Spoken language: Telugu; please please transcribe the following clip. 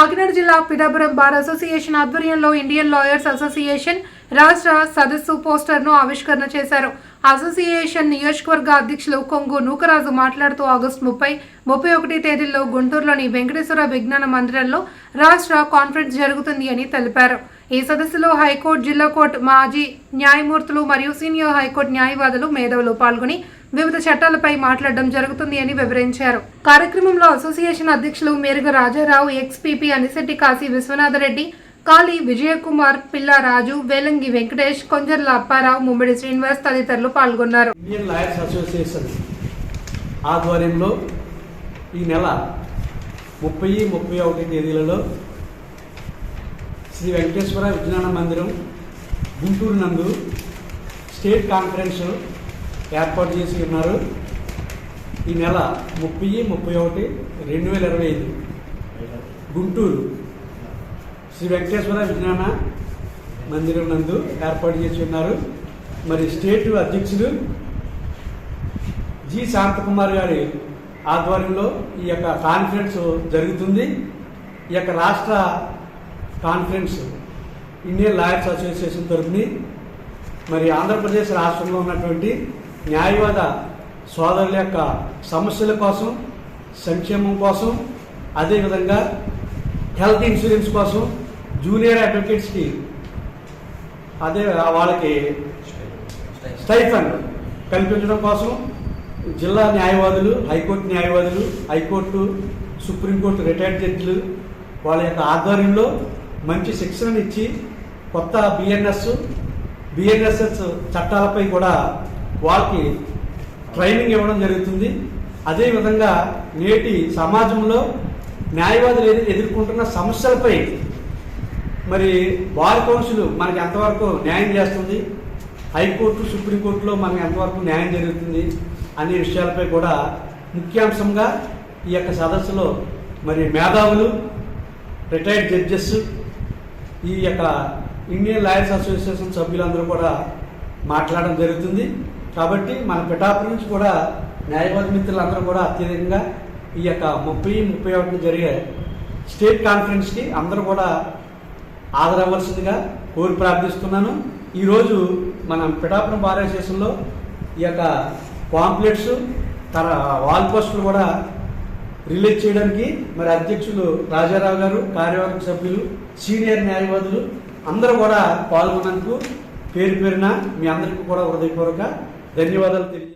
కాకినాడ జిల్లా పిఠాపురం బార్ అసోసియేషన్ ఆధ్వర్యంలో ఇండియన్ లాయర్స్ అసోసియేషన్ రాష్ట్ర సదస్సు పోస్టర్ను ఆవిష్కరణ చేశారు. అసోసియేషన్ నియోజకవర్గ అధ్యక్షులు కొంగు నూకరాజు మాట్లాడుతూ ఆగస్టు ముప్పై ముప్పై ఒకటి తేదీల్లో గుంటూరులోని వెంకటేశ్వర విజ్ఞాన మందిరంలో రాష్ట్ర కాన్ఫరెన్స్ జరుగుతుంది అని తెలిపారు. ఈ సదస్సులో హైకోర్టు జిల్లా కోర్టు మాజీ న్యాయమూర్తులు మరియు సీనియర్ హైకోర్టు న్యాయవాదులు మేధావులు పాల్గొని వివిధ చట్టాలపై మాట్లాడడం జరుగుతుంది అని వివరించారు. కార్యక్రమంలో అసోసియేషన్ అధ్యక్షులు మేరుగ రాజారావు ఎక్స్పీపీ అనిశెట్టి కాశీ విశ్వనాథరెడ్డి కాళీ విజయకుమార్ పిల్ల రాజు వేలంగి వెంకటేష్ కొంజర్ల అప్పారావు ముమ్మిడి శ్రీనివాస్ తదితరులు పాల్గొన్నారు. ఇండియన్ లాయర్స్ అసోసియేషన్ ఆధ్వర్యంలో ఈ నెల ముప్పై ముప్పై ఒకటి తేదీలలో శ్రీ వెంకటేశ్వర విజ్ఞాన మందిరం గుంటూరు నందు స్టేట్ కాన్ఫరెన్స్ ఏర్పాటు చేసి ఉన్నారు. ఈ నెల ముప్పై ముప్పై ఒకటి రెండు వేల ఇరవై ఐదు గుంటూరు శ్రీ వెంకటేశ్వర విజ్ఞాన మందిరం నందు ఏర్పాటు చేసి ఉన్నారు. మరి స్టేట్ అధ్యక్షుడు జి శాంతకుమార్ గారి ఆధ్వర్యంలో ఈ యొక్క కాన్ఫరెన్స్ జరుగుతుంది. ఈ యొక్క రాష్ట్ర కాన్ఫరెన్స్ ఇండియన్ లాయర్స్ అసోసియేషన్ తరఫుని మరి ఆంధ్రప్రదేశ్ రాష్ట్రంలో ఉన్నటువంటి న్యాయవాద సోదరుల యొక్క సమస్యల కోసం సంక్షేమం కోసం అదేవిధంగా హెల్త్ ఇన్సూరెన్స్ కోసం జూనియర్ అడ్వకేట్స్కి అదే వాళ్ళకి స్టైఫండ్ కల్పించడం కోసం జిల్లా న్యాయవాదులు హైకోర్టు న్యాయవాదులు హైకోర్టు సుప్రీంకోర్టు రిటైర్డ్ జడ్జిలు వాళ్ళ యొక్క ఆధ్వర్యంలో మంచి శిక్షణను ఇచ్చి కొత్త బిఎన్ఎస్ బిఎన్ఎస్ఎస్ చట్టాలపై కూడా వాళ్ళకి ట్రైనింగ్ ఇవ్వడం జరుగుతుంది. అదేవిధంగా నేటి సమాజంలో న్యాయవాదులు ఎదుర్కొంటున్న సమస్యలపై మరి బార్ కౌన్సిల్ మనకి ఎంతవరకు న్యాయం చేస్తుంది? హైకోర్టు సుప్రీంకోర్టులో మనకి ఎంతవరకు న్యాయం జరుగుతుంది అనే విషయాలపై కూడా ముఖ్యాంశంగా ఈ యొక్క సదస్సులో మరి మేధావులు రిటైర్డ్ జడ్జెస్ ఈ యొక్క ఇండియన్ లాయర్స్ అసోసియేషన్ సభ్యులందరూ కూడా మాట్లాడడం జరుగుతుంది. కాబట్టి మన పిఠాపురం నుంచి కూడా న్యాయవాది మిత్రులందరూ కూడా అత్యధికంగా ఈ యొక్క ముప్పై ముప్పై ఒకటి జరిగే స్టేట్ కాన్ఫరెన్స్కి అందరూ కూడా ఆదరవలసిందిగా కోరి ప్రార్థిస్తున్నాను. ఈరోజు మనం పిఠాపురం బార్ అసోసియేషన్లో ఈ యొక్క పాంప్లెట్స్ తర వాల్ పోస్టులు కూడా రిలీజ్ చేయడానికి మరి అధ్యక్షులు రాజారావు గారు కార్యవర్గ సభ్యులు సీనియర్ న్యాయవాదులు అందరూ కూడా పాల్గొన్నందుకు పేరు పేరున మీ అందరికీ కూడా హృదయపూర్వక ధన్యవాదాలు తెలియ